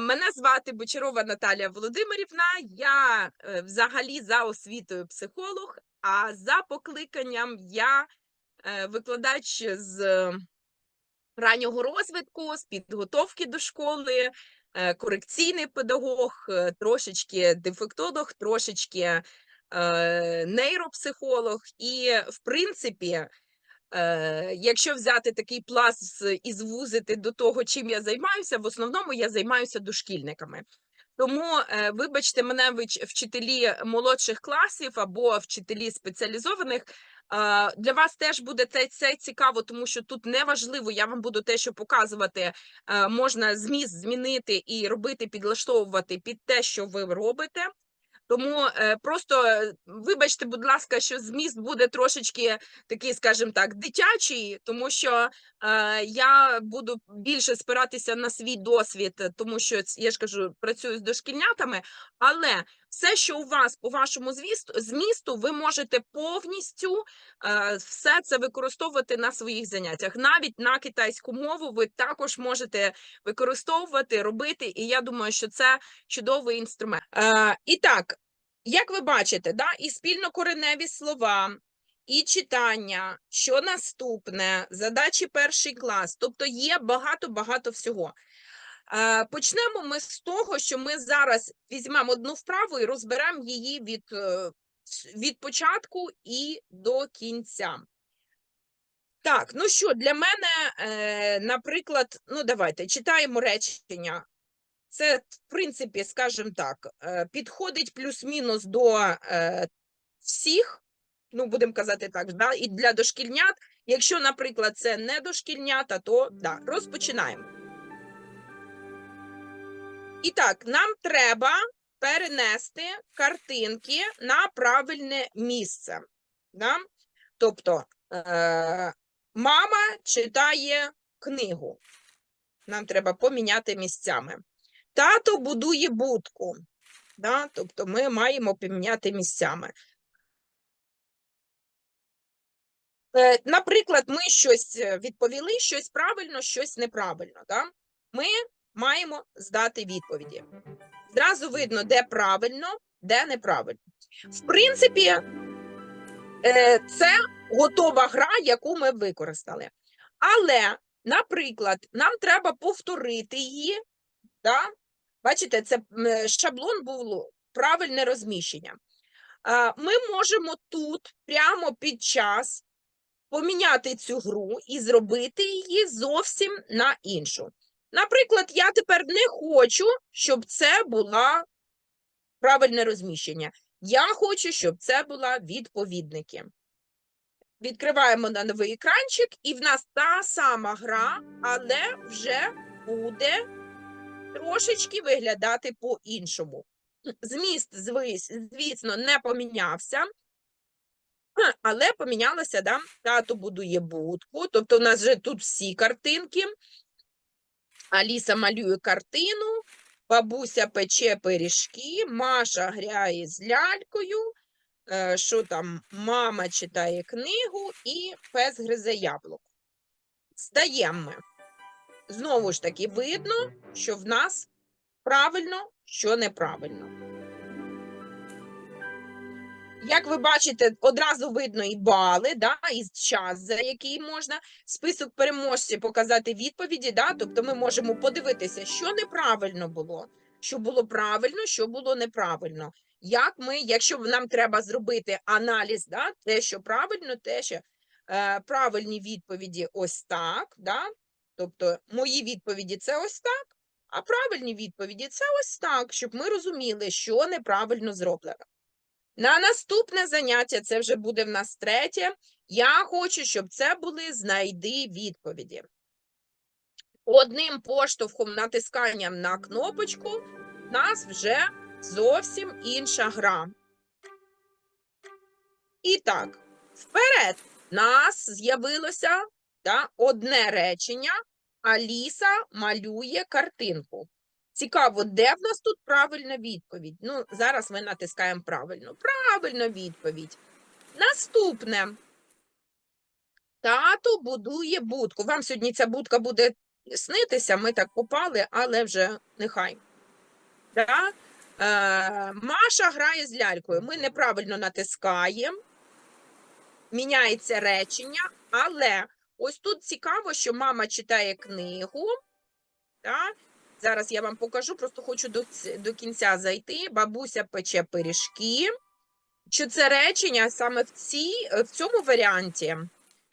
Мене звати Бочарова Наталія Володимирівна. Я е, взагалі за освітою психолог, а за покликанням я е, викладач з е, раннього розвитку, з підготовки до школи, корекційний педагог, трошечки дефектолог, трошечки нейропсихолог. І, в принципі, якщо взяти такий пласт і звузити до того, чим я займаюся, в основному я займаюся дошкільниками. Тому, е, вибачте мене, вчителі молодших класів або вчителі спеціалізованих. е, Для вас теж буде це, це цікаво, тому що тут не важливо, я вам буду те, що показувати, е, можна зміст змінити і робити, підлаштовувати під те, що ви робите. Тому е, просто е, вибачте, будь ласка, що зміст буде трошечки такий, скажімо так, дитячий, тому що е, я буду більше спиратися на свій досвід, тому що я ж кажу, працюю з дошкільнятами, але все, що у вас по вашому звісту, змісту, ви можете повністю е, все це використовувати на своїх заняттях. Навіть на китайську мову ви також можете використовувати, робити, і я думаю, що це чудовий інструмент. Е, і так, як ви бачите, да, і спільнокореневі слова, і читання, що наступне, задачі перший клас, тобто є багато-багато всього. Е, Почнемо ми з того, що ми зараз візьмемо одну вправу і розберемо її від, е, від початку і до кінця. Так, ну що, для мене, е, наприклад, ну давайте читаємо речення. Це, в принципі, скажімо так, підходить плюс-мінус до всіх, ну, будемо казати так, да, і для дошкільнят. Якщо, наприклад, це не дошкільнята, то да, розпочинаємо. І так, нам треба перенести картинки на правильне місце. Да? Тобто, е, мама читає книгу. Нам треба поміняти місцями. Тато будує будку. Да? Тобто ми маємо поміняти місцями. Е, Наприклад, ми щось відповіли, щось правильно, щось неправильно. Да? Ми маємо здати відповіді. Зразу видно, де правильно, де неправильно. В принципі, е, це готова гра, яку ми використали. Але, наприклад, нам треба повторити її. Да? Бачите, це шаблон був правильне розміщення. Ми можемо тут прямо під час поміняти цю гру і зробити її зовсім на іншу. Наприклад, я тепер не хочу, щоб це була правильне розміщення. Я хочу, щоб це була відповідники. Відкриваємо на новий екранчик, і в нас та сама гра, але вже буде трошечки виглядати по-іншому. Зміст, звісно, не помінявся, але помінялося, да? Тато будує будку, тобто у нас вже тут всі картинки. Аліса малює картину, бабуся пече пиріжки, Маша грає з лялькою, е, що там, мама читає книгу і пес гризе яблуко. Стаємо ми. Знову ж таки, видно, що в нас правильно, що неправильно. Як ви бачите, одразу видно і бали, да, і час, за який можна список переможців показати відповіді. Да? Тобто ми можемо подивитися, що неправильно було, що було правильно, що було неправильно. Як ми, якщо нам треба зробити аналіз, да, те, що правильно, те, що е, правильні відповіді ось так. Да? Тобто мої відповіді це ось так, а правильні відповіді це ось так, щоб ми розуміли, що неправильно зроблено. На наступне заняття, це вже буде в нас третє. Я хочу, щоб це були знайди відповіді. Одним поштовхом натисканням на кнопочку в нас вже зовсім інша гра. І так, вперед нас з'явилося одне речення. Аліса малює картинку. Цікаво, де в нас тут правильна відповідь? Ну, зараз ми натискаємо правильно. Правильно відповідь. Наступне. Тато будує будку. Вам сьогодні ця будка буде снитися, ми так попали, але вже нехай. Да? Е, Маша грає з лялькою. Ми неправильно натискаємо, міняється речення, але ось тут цікаво, що мама читає книгу. Да? Зараз я вам покажу, просто хочу до, до кінця зайти. Бабуся пече пиріжки. Що це речення саме в, цій, в цьому варіанті?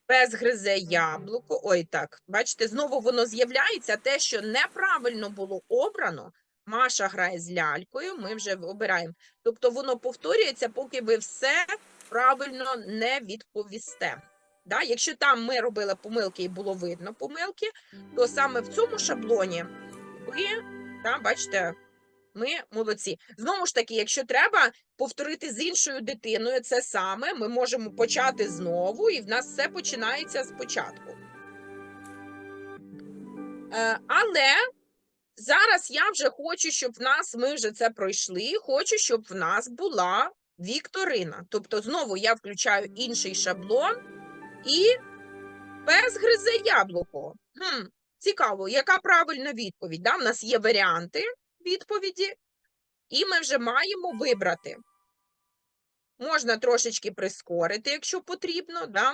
Пес гризе яблуко. Ой, так, бачите, знову воно з'являється. Те, що неправильно було обрано, Маша грає з лялькою, ми вже обираємо. Тобто воно повторюється, поки ви все правильно не відповісте. Да? Якщо там ми робили помилки і було видно помилки, то саме в цьому шаблоні ви, да, бачите, ми молодці. Знову ж таки, якщо треба повторити з іншою дитиною це саме, ми можемо почати знову, і в нас все починається спочатку. Е, але зараз я вже хочу, щоб в нас ми вже це пройшли. Хочу, щоб в нас була вікторина. Тобто, знову я включаю інший шаблон і пес гризе яблуко. Хм, цікаво, яка правильна відповідь? Да? В нас є варіанти відповіді, і ми вже маємо вибрати. Можна трошечки прискорити, якщо потрібно. Да?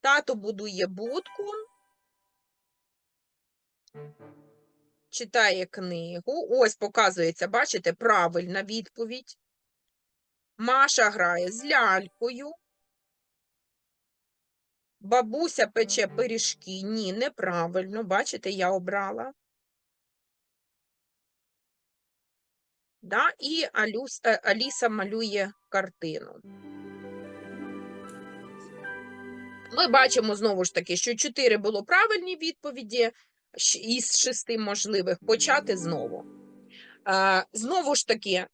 Тато будує будку, читає книгу. Ось показується, бачите, правильна відповідь. Маша грає з лялькою. Бабуся пече пиріжки. Ні, неправильно. Бачите, я обрала. Да? І Алюс, е, Аліса малює картину. Ми бачимо знову ж таки, що чотири було правильні відповіді із шести можливих. Почати знову. Е, Знову ж таки,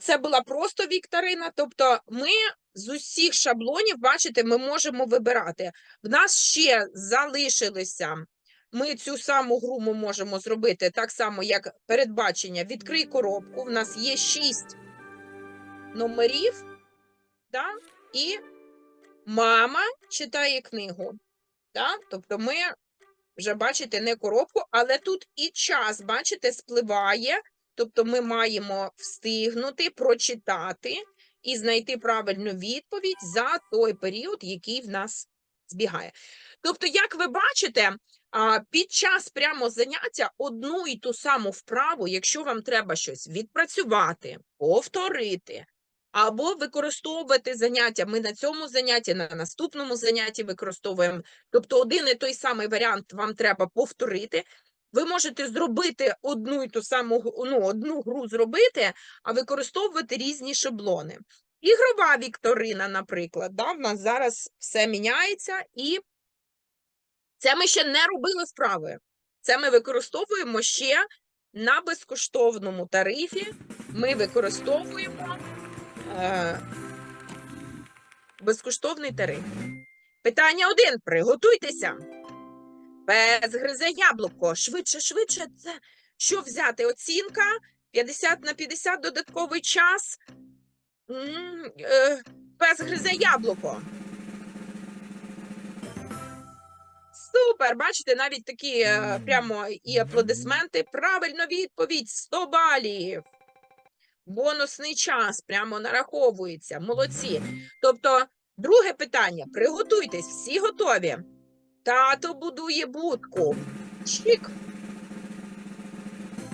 це була просто вікторина, тобто ми з усіх шаблонів, бачите, ми можемо вибирати. В нас ще залишилися. Ми цю саму гру ми можемо зробити так само, як передбачення. Відкрий коробку. В нас є шість номерів, да? і мама читає книгу. Да? Тобто ми вже бачите не коробку, але тут і час, бачите, спливає. Тобто ми маємо встигнути прочитати і знайти правильну відповідь за той період, який в нас збігає. Тобто, як ви бачите, під час прямо заняття одну і ту саму вправу, якщо вам треба щось відпрацювати, повторити, або використовувати заняття. Ми на цьому занятті, на наступному занятті використовуємо. Тобто, один і той самий варіант вам треба повторити. Ви можете зробити одну і ту саму ну, одну гру зробити, а використовувати різні шаблони. Ігрова вікторина, наприклад, да, в нас зараз все міняється, і це ми ще не робили вправи. Це ми використовуємо ще на безкоштовному тарифі. Ми використовуємо е, безкоштовний тариф. Питання один. Приготуйтеся. Пес гризе яблуко. Швидше, швидше. Це що взяти? Оцінка 50 на 50 додатковий час. М, е, Пес гризе яблуко. Супер! Бачите, навіть такі е, прямо і аплодисменти. Правильно відповідь 100 балів. Бонусний час прямо нараховується. Молодці. Тобто, друге питання. Приготуйтесь, всі готові. Тато будує будку. Чик.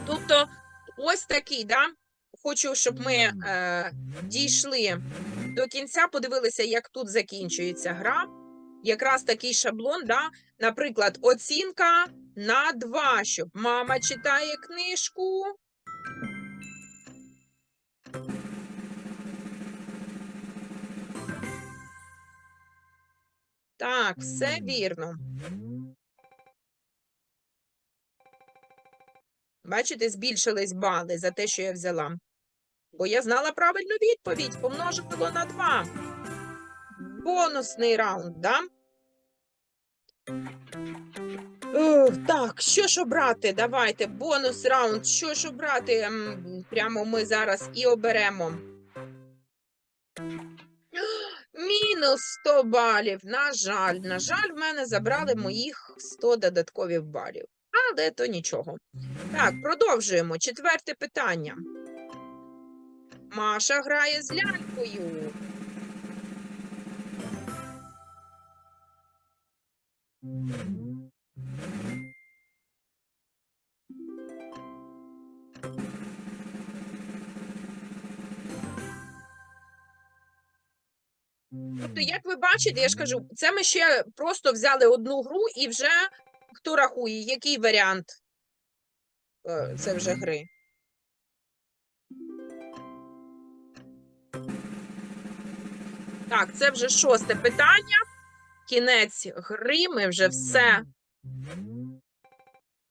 Тобто, ось такий, да? Хочу, щоб ми е, дійшли до кінця, подивилися, як тут закінчується гра. Якраз такий шаблон, да? наприклад, оцінка на 2, щоб мама читає книжку. Так, все вірно. Бачите, збільшились бали за те, що я взяла. Бо я знала правильну відповідь, помножимо на 2. Бонусний раунд, да? Ух, так, що ж обрати? Давайте, бонус раунд. Що ж обрати? Прямо ми зараз і оберемо. Мінус 100 балів. На жаль, на жаль, в мене забрали моїх 100 додаткових балів. Але то нічого. Так, продовжуємо. Четверте питання. Маша грає з лялькою. Тобто, як ви бачите, я ж кажу, це ми ще просто взяли одну гру і вже хто рахує, який варіант е, це вже гри? Так, це вже шосте питання. Кінець гри. Ми вже все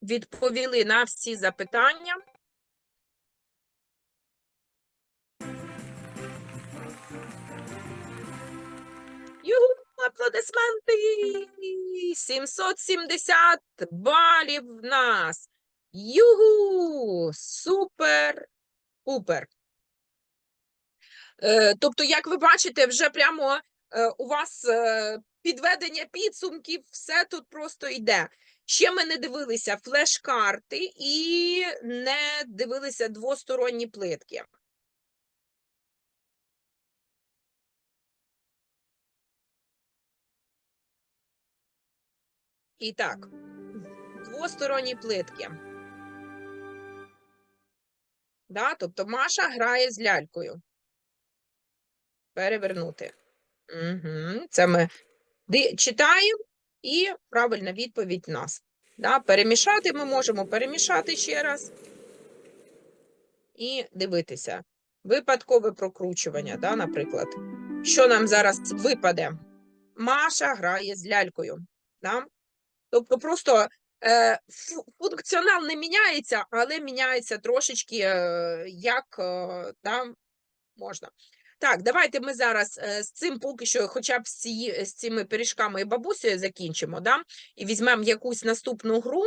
відповіли на всі запитання. Юху, аплодисменти! 770 балів в нас. Югу! Супер! Пупер! Е, Тобто, як ви бачите, вже прямо е, у вас е, підведення підсумків, все тут просто йде. Ще ми не дивилися флеш-карти і не дивилися двосторонні плитки. І так, двосторонні плитки. Да? Тобто Маша грає з лялькою. Перевернути. Угу. Це ми читаємо і правильна відповідь нас. Да? Перемішати ми можемо перемішати ще раз. І дивитися. Випадкове прокручування, да, наприклад. Що нам зараз випаде? Маша грає з лялькою. Да? Тобто просто е, функціонал не міняється, але міняється трошечки, е, як е, там можна. Так, давайте ми зараз е, з цим поки що, хоча б з, ці, з цими пиріжками і бабусею закінчимо, да? і візьмемо якусь наступну гру.